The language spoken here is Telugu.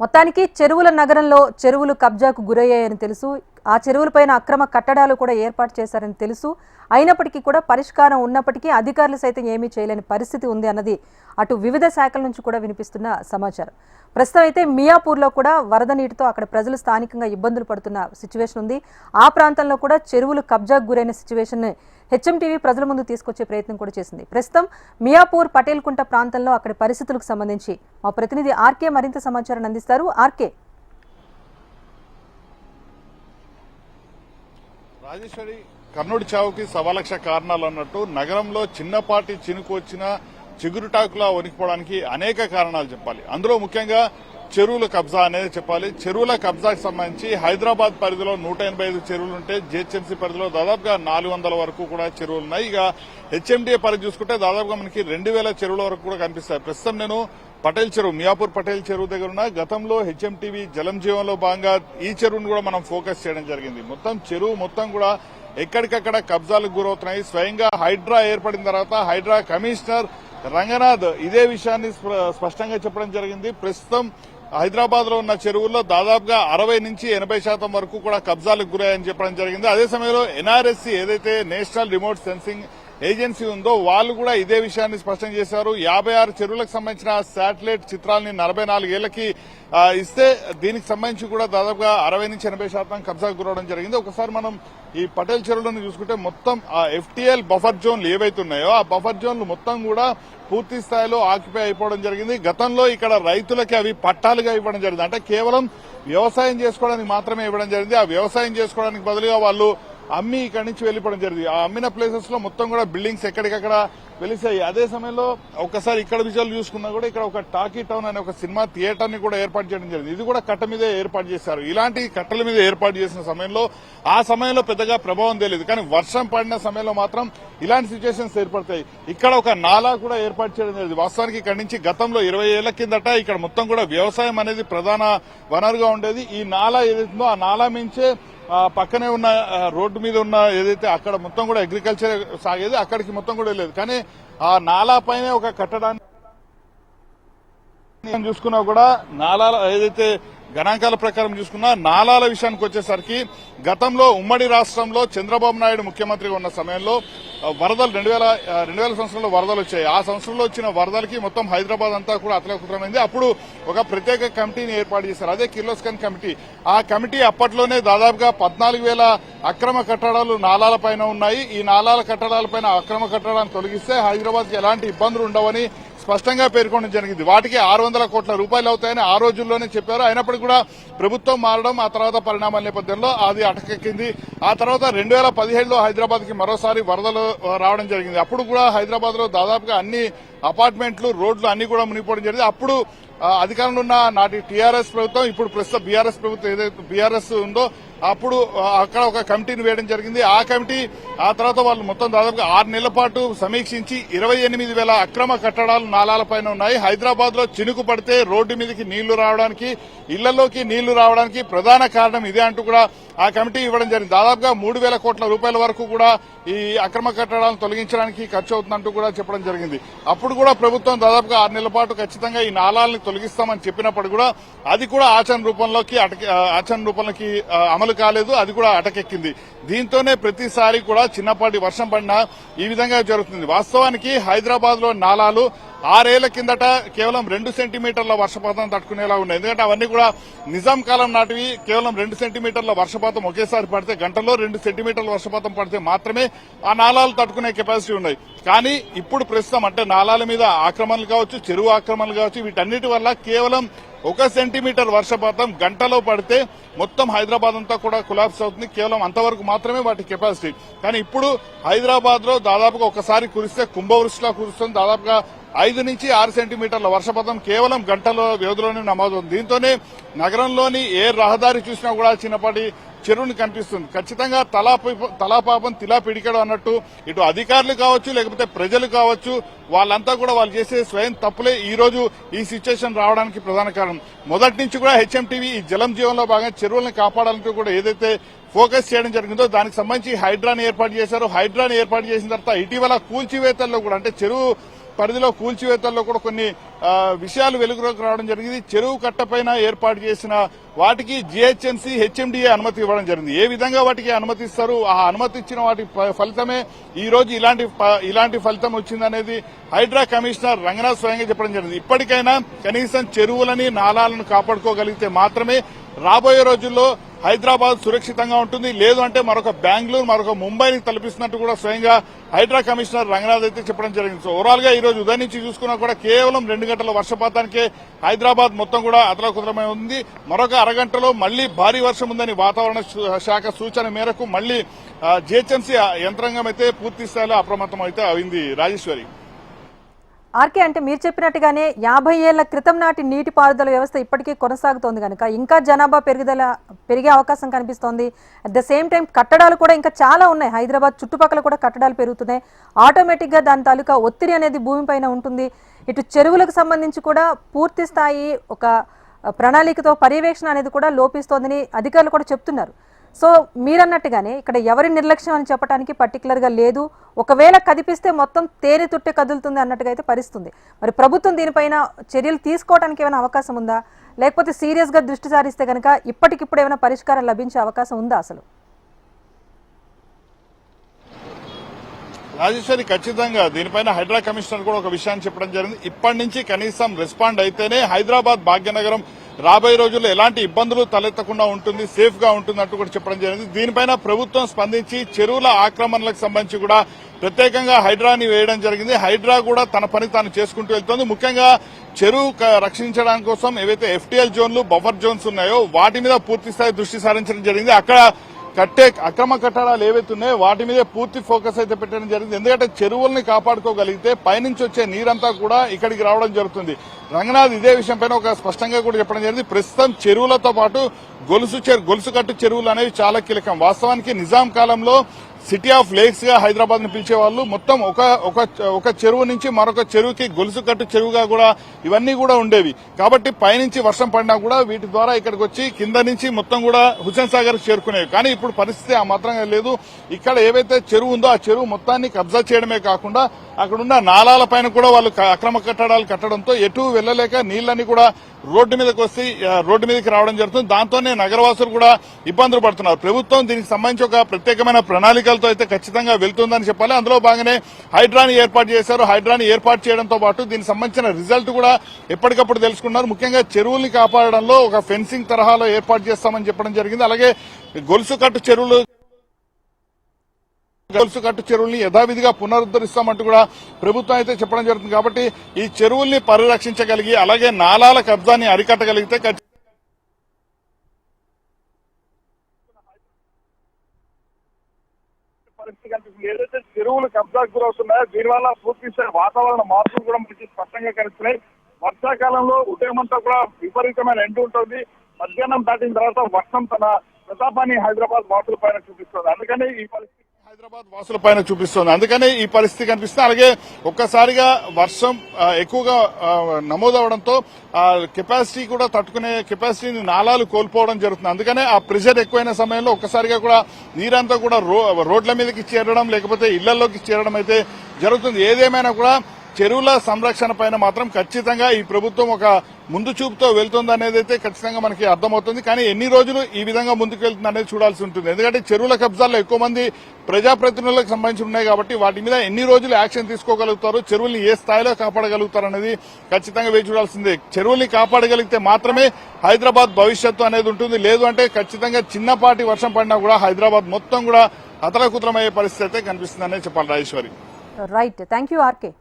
మొత్తానికి చెరువుల నగరంలో చెరువులు కబ్జాకు గురయ్యాయని తెలుసు. ఆ చెరువులపైన అక్రమ కట్టడాలు కూడా ఏర్పాటు చేశారని తెలుసు. అయినప్పటికీ కూడా పరిష్కారం ఉన్నప్పటికీ అధికారులు సైతం ఏమీ చేయలేని పరిస్థితి ఉంది అన్నది అటు వివిధ శాఖల నుంచి కూడా వినిపిస్తున్న సమాచారం. ప్రస్తుతం అయితే మియాపూర్లో కూడా వరద నీటితో అక్కడ ప్రజలు స్థానికంగా ఇబ్బందులు పడుతున్న సిచ్యువేషన్ ఉంది. ఆ ప్రాంతంలో కూడా చెరువులు కబ్జాకు గురైన సిచ్యువేషన్ హెచ్ఎంటీవీ ప్రజల ముందు తీసుకొచ్చే ప్రయత్నం కూడా చేసింది. ప్రస్తుతం మియాపూర్ పటేల్కుంట ప్రాంతంలో అక్కడి పరిస్థితులకు సంబంధించి మా ప్రతినిధి ఆర్కే మరింత సమాచారాన్ని అందిస్తారు. ఆర్కే. రాజేశ్వరి కర్ణుడి చావుకి సవాలక్ష కారణాలు అన్నట్టు నగరంలో చిన్నపాటి చినుకు వచ్చిన చిగురుటాకులా వణికిపోవడానికి అనేక కారణాలు చెప్పాలి. అందులో ముఖ్యంగా చెరువుల కబ్జా అనేది చెప్పాలి. చెరువుల కబ్జాకి సంబంధించి హైదరాబాద్ పరిధిలో నూట ఎనభై ఐదు చెరువులు ఉంటే జిహెచ్ఎంసీ పరిధిలో దాదాపుగా నాలుగు వందల వరకు కూడా చెరువులు ఉన్నాయి ఇక హెచ్ఎండిఏ పరిధి చూసుకుంటే దాదాపుగా మనకి రెండు వేల చెరువుల వరకు కూడా కనిపిస్తాయి. ప్రస్తుతం నేను పటేల్ చెరువు మియాపూర్ పటేల్ చెరువు దగ్గర ఉన్న గతంలో హెచ్ఎంటీవీ జలం జీవంలో భాగంగా ఈ చెరువును కూడా మనం ఫోకస్ చేయడం జరిగింది. మొత్తం చెరువు మొత్తం కూడా ఎక్కడికక్కడ కబ్జాలకు గురవుతున్నాయి. స్వయంగా హైడ్రా ఏర్పడిన తర్వాత హైడ్రా కమిషనర్ రంగనాథ్ ఇదే విషయాన్ని స్ప- స్పష్టంగా చెప్పడం జరిగింది. ప్రస్తుతం హైదరాబాద్లో ఉన్న చెరువుల్లో దాదాపుగా అరవై నుంచి ఎనభై శాతం వరకు కూడా కబ్జాలకు గురయ్యని చెప్పడం జరిగింది. అదే సమయంలో ఎన్ఆర్ఎస్సీ ఏదైతే నేషనల్ రిమోట్ సెన్సింగ్ ఏజెన్సీ ఉందో వాళ్ళు కూడా ఇదే విషయాన్ని స్పష్టం చేశారు. యాభై ఆరు చెరువులకు సంబంధించిన శాటిలైట్ చిత్రాలని నలభై నాలుగేళ్ళకి ఇస్తే దీనికి సంబంధించి కూడా దాదాపుగా అరవై నుంచి ఎనభై శాతం కబ్జాకు గురవడం జరిగింది. ఒకసారి మనం ఈ పటేల్ చెరువులను చూసుకుంటే మొత్తం ఆ ఎఫ్టీఎల్ బఫర్ జోన్లు ఏవైతే ఉన్నాయో ఆ బఫర్ జోన్లు మొత్తం కూడా పూర్తి స్థాయిలో ఆక్యుపై అయిపోవడం జరిగింది. గతంలో ఇక్కడ రైతులకి అవి పట్టాలుగా ఇవ్వడం జరిగింది. అంటే కేవలం వ్యవసాయం చేసుకోవడానికి మాత్రమే ఇవ్వడం జరిగింది. ఆ వ్యవసాయం చేసుకోవడానికి బదులుగా వాళ్ళు అమ్మి ఇక్కడి నుంచి వెళ్ళిపోవడం జరిగింది. ఆ అమ్మిన ప్లేసెస్లో మొత్తం కూడా బిల్డింగ్స్ ఎక్కడికక్కడ వెలిసాయి. అదే సమయంలో ఒకసారి ఇక్కడ విజువల్ చూసుకున్నా కూడా ఇక్కడ ఒక టాకీ టౌన్ అనే ఒక సినిమా థియేటర్ని కూడా ఏర్పాటు చేయడం జరిగింది. ఇది కూడా కట్ట మీదే ఏర్పాటు చేశారు. ఇలాంటి కట్టల మీద ఏర్పాటు చేసిన సమయంలో ఆ సమయంలో పెద్దగా ప్రభావం తెలియదు కానీ వర్షం పడిన సమయంలో మాత్రం ఇలాంటి సిచ్యువేషన్స్ ఏర్పడతాయి. ఇక్కడ ఒక నాలా కూడా ఏర్పాటు చేయడం జరిగింది. వాస్తవానికి ఇక్కడ నుంచి గతంలో ఇరవై ఏళ్ళ కిందట ఇక్కడ మొత్తం కూడా వ్యవసాయం అనేది ప్రధాన వనరుగా ఉండేది. ఈ నాలా ఏదైతుందో ఆ నాలా మించే పక్కనే ఉన్న రోడ్డు మీద ఉన్న ఏదైతే అక్కడ మొత్తం కూడా అగ్రికల్చర్ సాగేది అక్కడికి మొత్తం కూడా వెళ్ళేది. కానీ ఆ నాలా పైనే ఒక కట్టడాన్ని చూసుకున్నా కూడా నాలా ఏదైతే గణాంకాల ప్రకారం చూసుకున్నా నాలాల విషయానికి వచ్చేసరికి గతంలో ఉమ్మడి రాష్ట్రంలో చంద్రబాబు నాయుడు ముఖ్యమంత్రిగా ఉన్న సమయంలో వరదలు రెండు వేల రెండు వేల సంవత్సరంలో వరదలు వచ్చాయి. ఆ సంవత్సరంలో వచ్చిన వరదలకి మొత్తం హైదరాబాద్ అంతా కూడా అతలకుతమైంది అప్పుడు ఒక ప్రత్యేక కమిటీని ఏర్పాటు చేశారు. అదే కిర్లోస్కన్ కమిటీ. ఆ కమిటీ అప్పట్లోనే దాదాపుగా పద్నాలుగు వేల అక్రమ కట్టడాలు నాలాలపైన ఉన్నాయి. ఈ నాలాల కట్టడాలపైన అక్రమ కట్టడాలను తొలగిస్తే హైదరాబాద్కి ఎలాంటి ఇబ్బందులు ఉండవని స్పష్టంగా పేర్కొనడం జరిగింది. వాటికి ఆరు వందల కోట్ల రూపాయలు అవుతాయని ఆ రోజుల్లోనే చెప్పారు. అయినప్పటికీ కూడా ప్రభుత్వం మారడం ఆ తర్వాత పరిణామాల నేపథ్యంలో అది అటకెక్కింది. ఆ తర్వాత రెండు వేల పదిహేడులో హైదరాబాద్కి మరోసారి వరదలు రావడం జరిగింది. అప్పుడు కూడా హైదరాబాద్లో దాదాపుగా అన్ని అపార్ట్మెంట్లు రోడ్లు అన్ని కూడా మునిగిపోవడం జరిగింది. అప్పుడు అధికారంలో ఉన్న నాటి టీఆర్ఎస్ ప్రభుత్వం ఇప్పుడు ప్రస్తుతం బీఆర్ఎస్ ప్రభుత్వం ఏదైతే బీఆర్ఎస్ ఉందో అప్పుడు అక్కడ ఒక కమిటీని వేయడం జరిగింది. ఆ కమిటీ ఆ తర్వాత వాళ్ళు మొత్తం దాదాపుగా ఆరు నెలల పాటు సమీక్షించి ఇరవై ఎనిమిది వేల అక్రమ కట్టడాలు నాలాలపైన ఉన్నాయి. హైదరాబాద్లో చినుకు పడితే రోడ్డు మీదకి నీళ్ళు రావడానికి ఇళ్ళలోకి నీళ్ళు రావడానికి ప్రధాన కారణం ఇదే అంటూ కూడా ఆ కమిటీ ఇవ్వడం జరిగింది. దాదాపుగా మూడు వేల కోట్ల రూపాయల వరకు కూడా ఈ అక్రమ కట్టడాలను తొలగించడానికి ఖర్చు అవుతుందంటూ కూడా చెప్పడం జరిగింది. అప్పుడు కూడా ప్రభుత్వం దాదాపుగా ఆరు నెలల పాటు ఖచ్చితంగా ఈ నాలాలని తొలగిస్తామని చెప్పినప్పుడు కూడా అది కూడా ఆచరణ రూపంలోకి ఆచరణ రూపంలోకి అమలు అమలు కాలేదు అది కూడా అటకెక్కింది. దీంతోనే ప్రతిసారి కూడా చిన్నపాటి వర్షం పడినా ఈ విధంగా జరుగుతుంది. వాస్తవానికి హైదరాబాద్లో నాలాలు ఆరేళ్ళ కిందట కేవలం రెండు సెంటీమీటర్ల వర్షపాతం తట్టుకునేలా ఉన్నాయి. ఎందుకంటే అవన్నీ కూడా నిజాం కాలం నాటివి. కేవలం రెండు సెంటీమీటర్ల వర్షపాతం ఒకేసారి పడితే గంటలో రెండు సెంటీమీటర్ల వర్షపాతం పడితే మాత్రమే ఆ నాలాలు తట్టుకునే కెపాసిటీ ఉన్నాయి. కానీ ఇప్పుడు ప్రస్తుతం అంటే నాలాల మీద ఆక్రమణలు కావచ్చు చెరువు ఆక్రమణలు కావచ్చు వీటన్నిటి వల్ల కేవలం ఒక సెంటీమీటర్ వర్షపాతం గంటలో పడితే మొత్తం హైదరాబాద్ అంతా కూడా కొలాప్స్ అవుతుంది. కేవలం అంతవరకు మాత్రమే వాటి కెపాసిటీ. కానీ ఇప్పుడు హైదరాబాద్లో దాదాపుగా ఒకసారి కురిస్తే కుంభవృష్టిలా కురుస్తుంది. దాదాపుగా ఐదు నుంచి ఆరు సెంటీమీటర్ల వర్షపాతం కేవలం గంటల వ్యవధిలోనే నమోదు దీంతోనే నగరంలోని ఏ రహదారి చూసినా కూడా చిన్నపాటి చెరువుని కనిపిస్తుంది. ఖచ్చితంగా తలా తలాపాపం తిలా పిడికడం అన్నట్టు ఇటు అధికారులు కావచ్చు లేకపోతే ప్రజలు కావచ్చు వాళ్ళంతా కూడా వాళ్ళు చేసే స్వయం తప్పులే ఈ రోజు ఈ సిచ్యువేషన్ రావడానికి ప్రధాన కారణం. మొదటి నుంచి కూడా హెచ్ఎంటీవీ ఈ జలం జీవంలో భాగంగా చెరువులను కాపాడాలంటూ కూడా ఏదైతే ఫోకస్ చేయడం జరిగిందో దానికి సంబంధించి హైడ్రాని ఏర్పాటు చేశారు. హైడ్రాని ఏర్పాటు చేసిన తర్వాత ఇటీవల కూల్చివేతల్లో కూడా అంటే చెరువు పరిధిలో కూల్చివేతల్లో కూడా కొన్ని విషయాలు వెలుగులోకి రావడం జరిగింది. చెరువు కట్టపైన ఏర్పాటు చేసిన వాటికి జిహెచ్ఎంసీ హెచ్ఎండిఏ అనుమతి ఇవ్వడం జరిగింది. ఏ విధంగా వాటికి అనుమతిస్తారు? ఆ అనుమతి ఇచ్చిన వాటి ఫలితమే ఈ రోజు ఇలాంటి ఇలాంటి ఫలితం వచ్చిందనేది హైడ్రా కమిషనర్ రంగనాథ్ స్వయంగా చెప్పడం జరిగింది. ఇప్పటికైనా కనీసం చెరువులని నాలాలను కాపాడుకోగలిగితే మాత్రమే రాబోయే రోజుల్లో హైదరాబాద్ సురక్షితంగా ఉంటుంది. లేదు అంటే మరొక బెంగళూరు మరొక ముంబైని తలపిస్తున్నట్టు కూడా స్వయంగా హైడ్రా కమిషనర్ రంగనాథ్ అయితే చెప్పడం జరిగింది. సో ఓవరాల్గా ఈ రోజు ఉదయం నుంచి చూసుకున్నా కూడా కేవలం రెండు గంటల వర్షపాతానికే హైదరాబాద్ మొత్తం కూడా అతలకుతలమై ఉంది. మరొక అరగంటలో మళ్ళీ భారీ వర్షం ఉందని వాతావరణ శాఖ సూచన మేరకు మళ్ళీ జిహెచ్ఎంసీ యంత్రాంగం అయితే పూర్తి స్థాయిలో అప్రమత్తం అయితే అయింది రాజేశ్వరి. ఆర్కే అంటే మీరు చెప్పినట్టుగానే యాభై ఏళ్ళ క్రితం నాటి నీటిపారుదల వ్యవస్థ ఇప్పటికీ కొనసాగుతోంది కనుక. ఇంకా జనాభా పెరుగుదల పెరిగే అవకాశం కనిపిస్తోంది. అట్ ద సేమ్ టైం కట్టడాలు కూడా ఇంకా చాలా ఉన్నాయి. హైదరాబాద్ చుట్టుపక్కల కూడా కట్టడాలు పెరుగుతున్నాయి. ఆటోమేటిక్గా దాని తాలూకా ఒత్తిడి అనేది భూమిపైన ఉంటుంది. ఇటు చెరువులకు సంబంధించి కూడా పూర్తి స్థాయి ఒక ప్రణాళికతో పర్యవేక్షణ అనేది కూడా లోపిస్తోందని అధికారులు కూడా చెప్తున్నారు. సో మీరన్నట్టుగానే ఇక్కడ ఎవరి నిర్లక్ష్యం అని చెప్పడానికి పర్టికులర్గా లేదు. ఒకవేళ కదిపిస్తే మొత్తం తేనె తుట్టె కదులుతుంది అన్నట్టుగా అయితే పరిస్తుంది మరి ప్రభుత్వం దీనిపైన చర్యలు తీసుకోవడానికి ఏమైనా అవకాశం ఉందా? లేకపోతే సీరియస్గా దృష్టి సారిస్తే కనుక ఇప్పటికిప్పుడు ఏమైనా పరిష్కారం లభించే అవకాశం ఉందా అసలు? రాజేశ్వరి ఖచ్చితంగా దీనిపైన హైడ్రా కమిషనర్ కూడా ఒక విషయాన్ని చెప్పడం జరిగింది. ఇప్పటి నుంచి కనీసం రెస్పాండ్ అయితేనే హైదరాబాద్ భాగ్యనగరం రాబోయే రోజుల్లో ఎలాంటి ఇబ్బందులు తలెత్తకుండా ఉంటుంది సేఫ్గా ఉంటుందంటూ కూడా చెప్పడం జరిగింది. దీనిపైన ప్రభుత్వం స్పందించి చెరువుల ఆక్రమణలకు సంబంధించి కూడా ప్రత్యేకంగా హైడ్రాని వేయడం జరిగింది. హైడ్రా కూడా తన పని తాను చేసుకుంటూ వెళ్తోంది. ముఖ్యంగా చెరువు క- రక్షించడానికి కోసం ఏవైతే ఎఫ్టీఎల్ జోన్లు బఫర్ జోన్స్ ఉన్నాయో వాటి మీద పూర్తిస్థాయి దృష్టి సారించడం జరిగింది. అక్కడ కట్టే అక్రమ కట్టడాలు ఏవైతే ఉన్నాయో వాటి మీదే పూర్తి ఫోకస్ అయితే పెట్టడం జరిగింది. ఎందుకంటే చెరువుల్ని కాపాడుకోగలిగితే పైనుంచి వచ్చే నీరంతా కూడా ఇక్కడికి రావడం జరుగుతుంది. రంగనాథ్ ఇదే విషయంపైన ఒక స్పష్టంగా కూడా చెప్పడం జరిగింది. ప్రస్తుతం చెరువులతో పాటు గొలుసు చెరు గొలుసు కట్టు చెరువులు అనేవి చాలా కీలకం. వాస్తవానికి నిజాం కాలంలో సిటీ ఆఫ్ లేక్స్గా హైదరాబాద్ని పిలిచేవాళ్ళు మొత్తం ఒక ఒక ఒక చెరువు నుంచి మరొక చెరువుకి గొలుసు కట్టు చెరువుగా కూడా ఇవన్నీ కూడా ఉండేవి. కాబట్టి పైనుంచి వర్షం పడినా కూడా వీటి ద్వారా ఇక్కడికి వచ్చి కింద నుంచి మొత్తం కూడా హుసేన్ సాగర్ చేరుకునేవి. కానీ ఇప్పుడు పరిస్థితి ఆ మాత్రంగా లేదు. ఇక్కడ ఏవైతే చెరువు ఉందో ఆ చెరువు మొత్తాన్ని కబ్జా చేయడమే కాకుండా అక్కడున్న నాళాల నాలాల పైన కూడా వాళ్ళు అక్రమ కట్టడాలు కట్టడంతో ఎటు వెళ్ళలేక నీళ్ళని కూడా రోడ్డు మీదకి వస్తే రోడ్డు మీదకి రావడం జరుగుతుంది. దాంతోనే నగరవాసులు కూడా ఇబ్బందులు పడుతున్నారు. ప్రభుత్వం దీనికి సంబంధించి ఒక ప్రత్యేకమైన ప్రణాళికలతో అయితే ఖచ్చితంగా వెళ్తుందని చెప్పాలి. అందులో భాగంగానే హైడ్రాని ఏర్పాటు చేశారు. హైడ్రాని ఏర్పాటు చేయడంతో పాటు దీనికి సంబంధించిన రిజల్ట్ కూడా ఎప్పటికప్పుడు తెలుసుకున్నారు. ముఖ్యంగా చెరువుల్ని కాపాడడంలో ఒక ఫెన్సింగ్ తరహాలో ఏర్పాటు చేస్తామని చెప్పడం జరిగింది. అలాగే గొలుసు కట్టు చెరువులు గొలుసు కట్టు చెరువుల్ని యథావిధిగా పునరుద్ధరిస్తామంటూ కూడా ప్రభుత్వం అయితే చెప్పడం జరుగుతుంది. కాబట్టి ఈ చెరువుల్ని పరిరక్షించగలిగి అలాగే నాలాల కబ్జాన్ని అరికట్టగలిగితే పరిస్థితి ఏదైతే చెరువులు కబ్జాకు గురవుతున్నాయో దీనివల్ల పూర్తి వాతావరణ మార్పులు కూడా మనకి స్పష్టంగా కనిపిస్తున్నాయి. వర్షాకాలంలో ఉదయమంతా కూడా విపరీతమైన ఎండు ఉంటుంది. మధ్యాహ్నం దాటిన తర్వాత వర్షం తన ప్రతాపాన్ని హైదరాబాద్ వాసుల పైన చూపిస్తుంది. అందుకని ఈ పరిస్థితి హైదరాబాద్ వాసుల పైన చూపిస్తుంది. అందుకనే ఈ పరిస్థితి కనిపిస్తుంది. అలాగే ఒక్కసారిగా వర్షం ఎక్కువగా నమోదవడంతో ఆ కెపాసిటీ కూడా తట్టుకునే కెపాసిటీని నాలాలు కోల్పోవడం జరుగుతుంది. అందుకనే ఆ ప్రెషర్ ఎక్కువైన సమయంలో ఒక్కసారిగా కూడా నీరంతా కూడా రో- రోడ్ల మీదకి చేరడం లేకపోతే ఇళ్ళలోకి చేరడం అయితే జరుగుతుంది. ఏదేమైనా కూడా చెరువుల సంరక్షణ పైన మాత్రం ఖచ్చితంగా ఈ ప్రభుత్వం ఒక ముందు చూపుతో వెళ్తుంది అనేది అయితే ఖచ్చితంగా మనకి అర్థమవుతుంది. కానీ ఎన్ని రోజులు ఈ విధంగా ముందుకు వెళ్తుంది అనేది చూడాల్సి ఉంటుంది. ఎందుకంటే చెరువుల కబ్జాల్లో ఎక్కువ మంది ప్రజాప్రతినిధులకు సంబంధించి ఉన్నాయి కాబట్టి వాటి మీద ఎన్ని రోజులు యాక్షన్ తీసుకోగలుగుతారు చెరువుల్ని ఏ స్థాయిలో కాపాడగలుగుతారు అనేది ఖచ్చితంగా వేచి చూడాల్సిందే. చెరువుల్ని కాపాడగలిగితే మాత్రమే హైదరాబాద్ భవిష్యత్తు అనేది ఉంటుంది. లేదు అంటే ఖచ్చితంగా చిన్నపాటి వర్షం పడినా కూడా హైదరాబాద్ మొత్తం కూడా అతలకుతలమయ్యే పరిస్థితి అయితే కనిపిస్తుందనే చెప్పాలి Rajeshwari. Right thank you RK